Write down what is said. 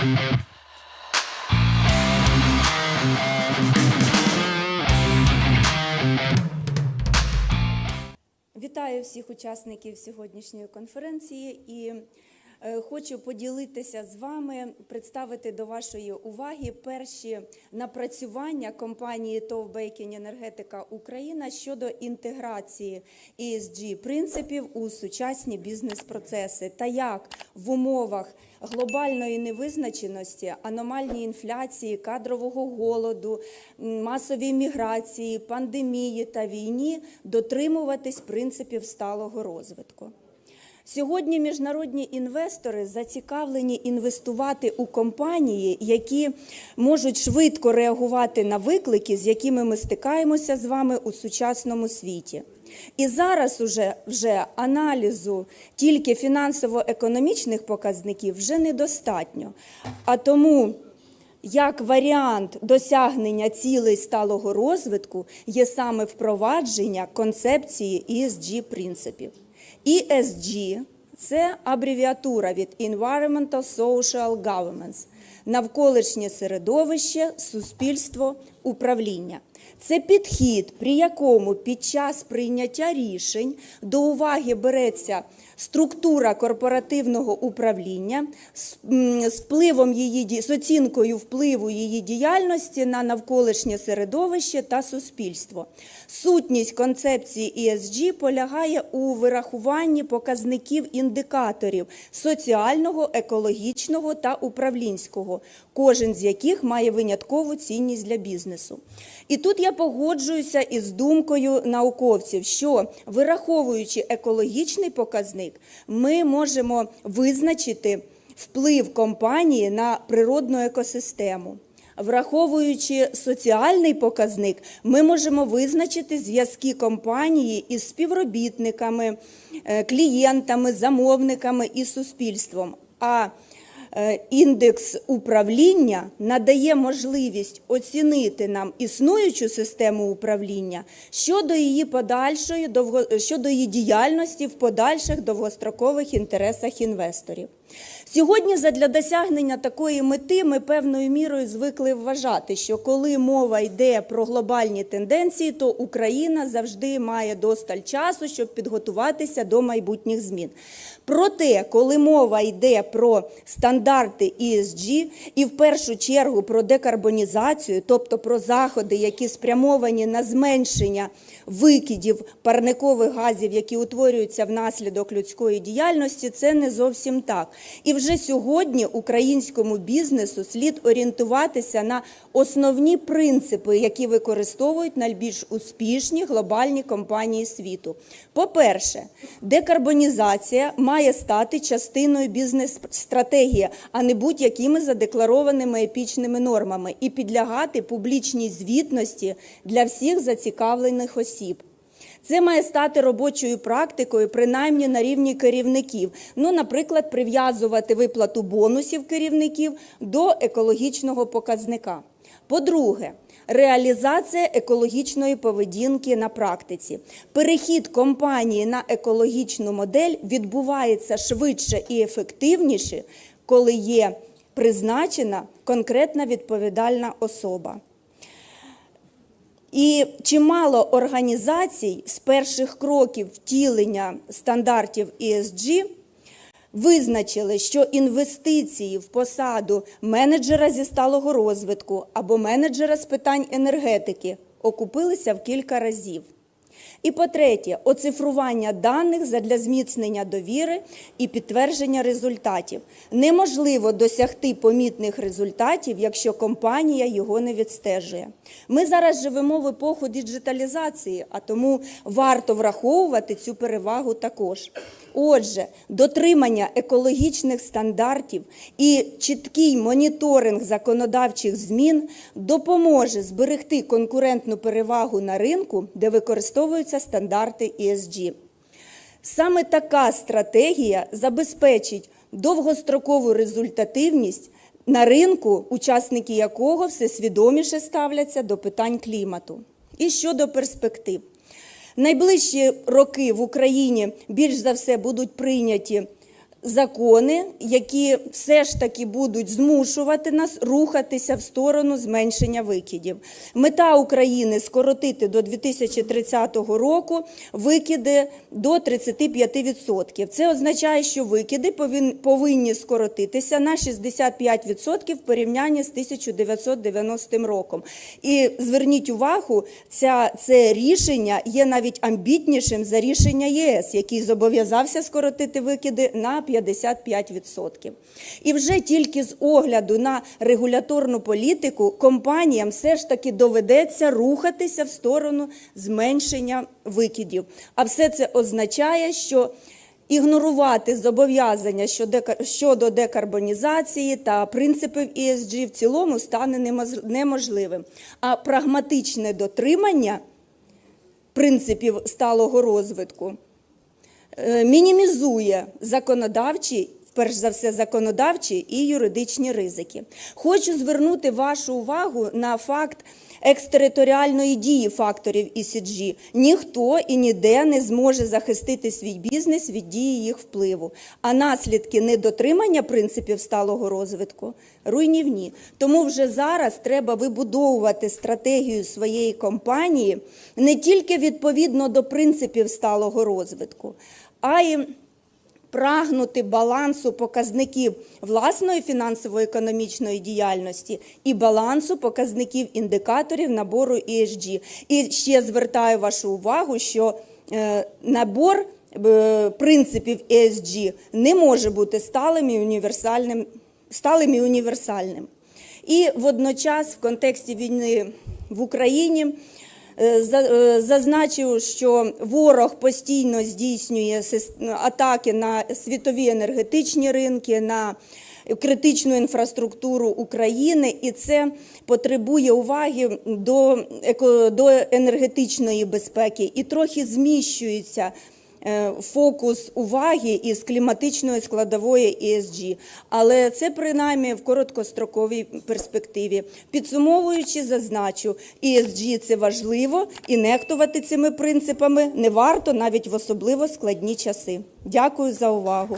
Вітаю всіх учасників сьогоднішньої конференції і хочу поділитися з вами, представити до вашої уваги перші напрацювання компанії ТОВ Бейкінг Енергетика Україна щодо інтеграції ESG принципів у сучасні бізнес-процеси та як в умовах глобальної невизначеності, аномальній інфляції, кадрового голоду, масовій міграції, пандемії та війні дотримуватись принципів сталого розвитку. Сьогодні міжнародні інвестори зацікавлені інвестувати у компанії, які можуть швидко реагувати на виклики, з якими ми стикаємося з вами у сучасному світі. І зараз уже вже аналізу тільки фінансово-економічних показників вже недостатньо. А тому як варіант досягнення цілей сталого розвитку є саме впровадження концепції ESG принципів. ESG – це абревіатура від Environmental Social Governance – навколишнє середовище, суспільство, управління. Це підхід, при якому під час прийняття рішень до уваги береться структура корпоративного управління з, впливом її з оцінкою впливу її діяльності на навколишнє середовище та суспільство. Сутність концепції ESG полягає у вирахуванні показників індикаторів соціального, екологічного та управлінського, кожен з яких має виняткову цінність для бізнесу. І тут я погоджуюся із думкою науковців, що вираховуючи екологічний показник, ми можемо визначити вплив компанії на природну екосистему. Враховуючи соціальний показник, ми можемо визначити зв'язки компанії із співробітниками, е, клієнтами, замовниками і суспільством. А індекс управління надає можливість оцінити нам існуючу систему управління щодо її подальшої довго- щодо її діяльності в подальших довгострокових інтересах інвесторів. Сьогодні задля досягнення такої мети ми певною мірою звикли вважати, що коли мова йде про глобальні тенденції, то Україна завжди має досталь часу, щоб підготуватися до майбутніх змін. Проте, коли мова йде про стандарти ESG і в першу чергу про декарбонізацію, тобто про заходи, які спрямовані на зменшення викидів парникових газів, які утворюються внаслідок людської діяльності, це не зовсім так. І вже сьогодні українському бізнесу слід орієнтуватися на основні принципи, які використовують найбільш успішні глобальні компанії світу. По-перше, декарбонізація має стати частиною бізнес-стратегії, а не будь-якими задекларованими епічними нормами і підлягати публічній звітності для всіх зацікавлених осіб. Це має стати робочою практикою, принаймні на рівні керівників. Ну, наприклад, прив'язувати виплату бонусів керівників до екологічного показника. По-друге, реалізація екологічної поведінки на практиці. Перехід компанії на екологічну модель відбувається швидше і ефективніше, коли є призначена конкретна відповідальна особа. І чимало організацій з перших кроків втілення стандартів ESG визначили, що інвестиції в посаду менеджера зі сталого розвитку або менеджера з питань енергетики окупилися в кілька разів. І по-третє, оцифрування даних задля зміцнення довіри і підтвердження результатів. Неможливо досягти помітних результатів, якщо компанія його не відстежує. Ми зараз живемо в епоху діджиталізації, а тому варто враховувати цю перевагу також. Отже, дотримання екологічних стандартів і чіткий моніторинг законодавчих змін допоможе зберегти конкурентну перевагу на ринку, де використовуються стандарти ESG. Саме така стратегія забезпечить довгострокову результативність на ринку, учасники якого все свідоміше ставляться до питань клімату. І щодо перспектив. Найближчі роки в Україні більш за все будуть прийняті закони, які все ж таки будуть змушувати нас рухатися в сторону зменшення викидів. Мета України скоротити до 2030 року викиди до 35%. Це означає, що викиди повинні скоротитися на 65% в порівнянні з 1990 роком. І зверніть увагу, ця, це рішення є навіть амбітнішим за рішення ЄС, який зобов'язався скоротити викиди на 55%. І вже тільки з огляду на регуляторну політику компаніям все ж таки доведеться рухатися в сторону зменшення викидів. А все це означає, що Ігнорувати зобов'язання щодо- декарбонізації та принципів ESG в цілому стане неможливим. А прагматичне дотримання принципів сталого розвитку мінімізує законодавчі, перш за все, законодавчі і юридичні ризики. Хочу звернути вашу увагу на факт екстериторіальної дії факторів ECG. Ніхто і ніде не зможе захистити свій бізнес від дії їх впливу. А наслідки недотримання принципів сталого розвитку руйнівні. Тому вже зараз треба вибудовувати стратегію своєї компанії не тільки відповідно до принципів сталого розвитку, а й прагнути балансу показників власної фінансово-економічної діяльності і балансу показників індикаторів набору ESG. І ще звертаю вашу увагу, що е, набор е, принципів ESG не може бути сталим і універсальним, сталим і універсальним. І водночас в контексті війни в Україні зазначив, що ворог постійно здійснює атаки на світові енергетичні ринки, на критичну інфраструктуру України, і це потребує уваги до, енергетичної безпеки. І трохи зміщується е, фокус уваги із кліматичної складової ESG. Але це принаймні в короткостроковій перспективі. Підсумовуючи, зазначу, ESG – це важливо, і нехтувати цими принципами не варто навіть в особливо складні часи. Дякую за увагу.